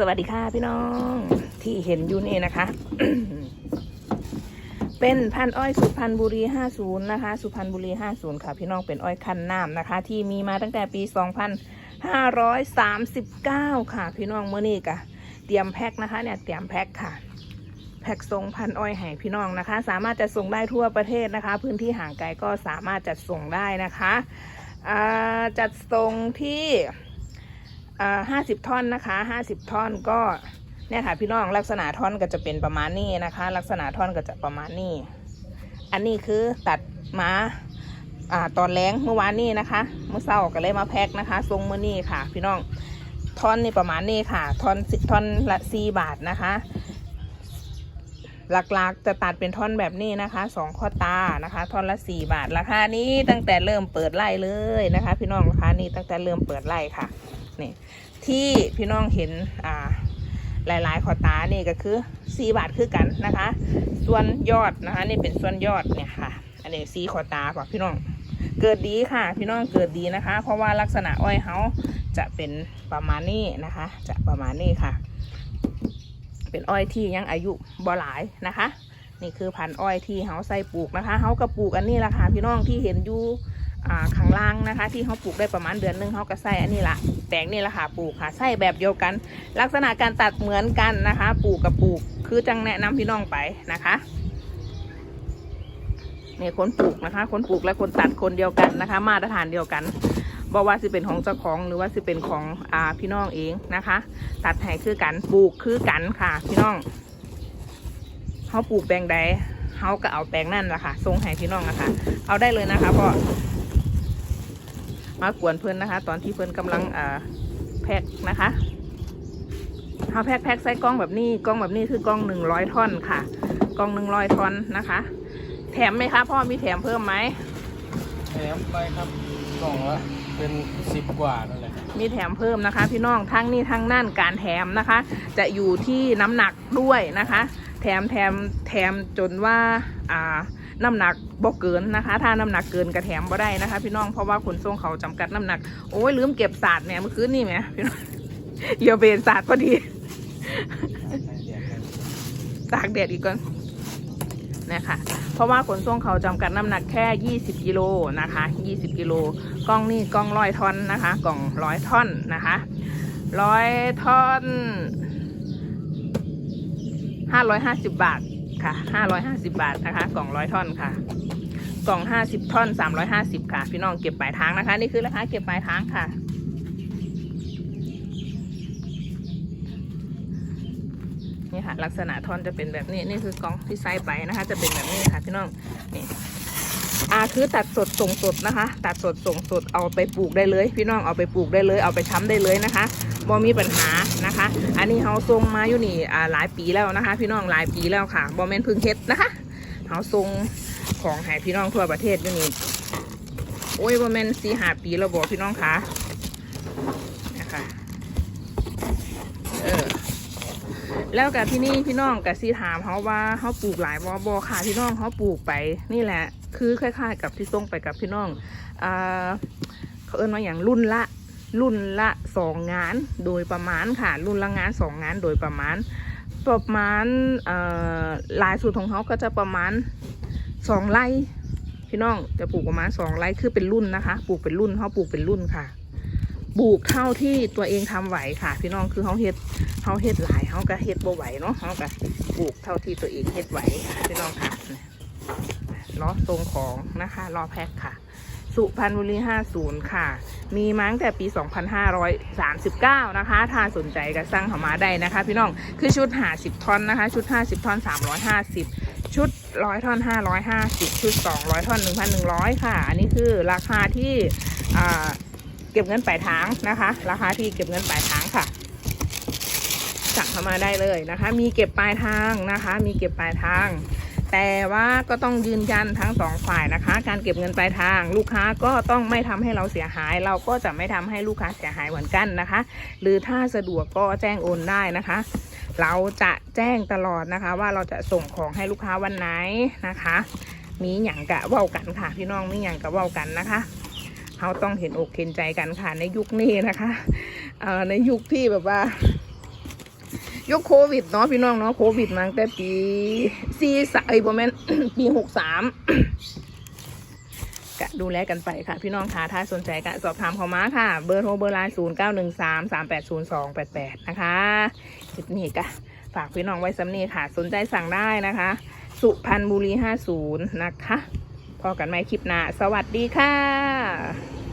สวัสดีค่ะพี่น้องที่เห็นอยู่นี่นะคะ เป็นพันอ้อยสุพรรณบุรี 50 นะคะ สุพรรณบุรี 50 ค่ะ พี่น้องเป็นอ้อยคันน้ำนะคะ ที่มีมาตั้งแต่ปี 2539 ค่ะ พี่น้องเมื่อนี้กะเตรียมแพ็คนะคะเนี่ยเตรียมแพ็คค่ะแพ็คส่งพันอ้อยให้พี่น้องนะคะ สามารถจะส่งได้ทั่วประเทศนะคะ พื้นที่ห่างไกลก็สามารถจัดส่งได้นะคะจัดส่งที่ ห้าสิบท่อนนะคะห้าสิบท่อนก็เนี่ยค่ะพี่น้องลักษณะท่อนก็จะเป็นประมาณนี้นะคะ ลักษณะท่อนก็จะประมาณนี้ อันนี้คือตัดมาอ่าตอนแรงเมื่อวานนี้นะคะเมื่อเช้าก็เลยมาแพ็คนะคะทรงเมื่อนี้ค่ะ พี่น้องท่อนนี่ประมาณนี้ค่ะท่อนท่อนละสี่บาทนะคะ หลักๆจะตัดเป็นท่อนแบบนี้นะคะสองข้อตานะคะ ท่อนละสี่บาทราคานี้ตั้งแต่เริ่มเปิดไล่เลยนะคะ พี่น้องราคานี้ตั้งแต่เริ่มเปิดไล่ค่ะ นี่ที่พี่น้องเห็นอ่าหลายๆขอตานี่ก็คือสีบาทคือกันนะคะ ส่วนยอดนะคะ นี่เป็นส่วนยอดเนี่ยค่ะ อันนี้สีขอตาก่อนพี่น้องเกิดดีค่ะ พี่น้องเกิดดีนะคะ เพราะว่าลักษณะอ้อยเฮาจะเป็นประมาณนี้นะคะ จะประมาณนี้ค่ะ เป็นอ้อยที่ยังอายุบ่หลายนะคะ นี่คือพันอ้อยที่เฮาใส่ปลูกนะคะเฮาก็ปลูกอันนี้แหละค่ะพี่น้องที่เห็นอยู่ ข้างล่างนะคะ ที่เขาปลูกได้ประมาณเดือนหนึงเขาก็ใส่อันนี้ละแตงนี่ละค่ะปลูกค่ะใส่แบบเดียวกัน ลักษณะการตัดเหมือนกันนะคะปลูกกับปลูกคือจังแนะนำพี่น้องไปนะคะนี่คนปลูกนะคะ คนปลูกและคนตัดคนเดียวกันนะคะ มาตรฐานเดียวกันบอกว่าสิเป็นของเจ้าของหรือว่าสิเป็นของอ่าพี่น้องเองนะคะ ตัดให้คือกันปลูกคือกันค่ะ พี่น้องเขาปลูกแปลงใดเขาก็เอาแปลงนั่นแหละค่ะทรงให้พี่น้องนะคะเอาได้เลยนะคะพ่อ มากวนเพื่อนนะคะ ตอนที่เพื่อนกำลังอ่าแพ็คนะคะเอาแพ็คแพ็คใส่กล้องแบบนี้กล้องแบบนี้คือกล้องหนึ่งร้อยท่อนค่ะกล้องหนึ่งร้อยท่อนนะคะ แถมไหมคะพ่อมีแถมเพิ่มไหมแถมไปครับกล่องละเป็นสิบกว่านั่นแหละมีแถมเพิ่มนะคะ พี่น้องทั้งนี้ทั้งนั่นการแถมนะคะ จะอยู่ที่น้ำหนักด้วยนะคะ แถมแถมแถมจนว่าอ่า น้ำหนักบ่เกินนะคะ ถ้าน้ำหนักเกินกระแถมบ่ได้นะคะ พี่น้องเพราะว่าขนส่งเขาจำกัดน้ำหนักโอ้ยลืมเก็บศาสตร์เนี่ยเมื่อคืนนี่ไหมพี่น้องเยียวเบนศาสตร์พอดีตากแดดอีกก่อนนะคะเพราะว่าขนส่งเขาจำกัดน้ำหนักแค่ 20 กิโลนะคะ 20 กิโลกล้องนี่กล้องร้อยท่อนนะคะ กล่องร้อยท่อนนะคะร้อยท่อน 550 บาท ค่ะ 550 บาทนะคะ กล่องร้อยท่อนค่ะ กล่อง 50 ท่อน 350 ค่ะ พี่น้องเก็บปลายทางนะคะ นี่คือราคาเก็บปลายทางค่ะ นี่ค่ะ ลักษณะท่อนจะเป็นแบบนี้ นี่คือกล่องที่ใส่ไปนะคะ จะเป็นแบบนี้ค่ะพี่น้อง นี่ อ่าคือตัดสดส่งสดนะคะ ตัดสดส่งสดเอาไปปลูกได้เลย พี่น้องเอาไปปลูกได้เลย เอาไปช้ำได้เลยนะคะบ่มีปัญหานะคะ อันนี้เขาทรงมาอยู่นี่อ่าหลายปีแล้วนะคะ พี่น้องหลายปีแล้วค่ะบ่แม่นพึ่งเฮ็ดนะคะเขาทรงของให้พี่น้องทั่วประเทศอยู่นี่โอ้ยบ่แม่นสี่หาปีแล้วบอกพี่น้องค่ะนะคะเออ แล้วกับที่นี่พี่น้องกับซีถามเขาว่าเขาปลูกหลายวอบอค่ะพี่น้องเขาปลูกไปนี่แหละ คือคล้าย ๆ กับที่ส่งไปกับพี่น้องอ่าเขาเอิ้นว่าอย่างรุ่นละรุ่นละสองงานโดยประมาณค่ะ รุ่นละงานสองงานโดยประมาณ ประมาณหลายสูตรของเขาก็จะประมาณสองไร่พี่น้องจะปลูกประมาณสองไร่คือเป็นรุ่นนะคะ ปลูกเป็นรุ่นเขาปลูกเป็นรุ่นค่ะ ปลูกเท่าที่ตัวเองทำไหวค่ะ พี่น้องคือเขาเฮ็ดเขาเฮ็ดหลายเขาก็เฮ็ดบ่ไหวเนาะเขาก็ปลูกเท่าที่ตัวเองเฮ็ดไหวค่ะพี่น้องค่ะล้อทรงของนะคะล้อแพ็คค่ะ สุพรรณบุรี 50 ค่ะ มีมาตั้งแต่ปี 2539 นะคะ ถ้าสนใจก็สั่งเข้ามาได้นะคะ พี่น้องคือชุด 50ท่อนนะคะ ชุด 50ท่อน 350 ชุด 100ท่อน 550 ชุด 200ท่อน 1,100 ค่ะ อันนี้คือราคาที่อ่า ก็บเงินปลายทางนะคะ ราคาที่เก็บเงินปลายทางค่ะ สั่งเข้ามาได้เลยนะคะ มีเก็บปลายทางนะคะ มีเก็บปลายทาง แต่ว่าก็ต้องยืนยันทั้งสองฝ่ายนะคะ การเก็บเงินปลายทาง ลูกค้าก็ต้องไม่ทำให้เราเสียหาย เราก็จะไม่ทำให้ลูกค้าเสียหายเหมือนกันนะคะ หรือถ้าสะดวกก็แจ้งโอนได้นะคะเราจะแจ้งตลอดนะคะ ว่าเราจะส่งของให้ลูกค้าวันไหนนะคะ มีอย่างกะเว้ากันค่ะพี่น้องมีอย่างกะเว้ากันนะคะ เขาต้องเห็นอกเห็นใจกันค่ะในยุคนี้นะคะเอ่อในยุคที่แบบว่ายกโควิดเนาะพี่น้องเนาะโควิดมาตั้งแต่ปีสี่สายประมาณปีหกสามกะดูแลกันไปค่ะ พี่น้องค่ะถ้าสนใจกะสอบถามเขามาค่ะ เบอร์โทรเบอร์ไลน์ศูนย์เก้าหนึ่งสามสามแปดศูนย์สองแปดแปดนะคะคลิปนี้กะฝากพี่น้องไว้สำนีค่ะ สนใจสั่งได้นะคะ สุพรรณบุรีห้าศูนย์นะคะ พอกันไหมคลิปหน้า สวัสดีค่ะ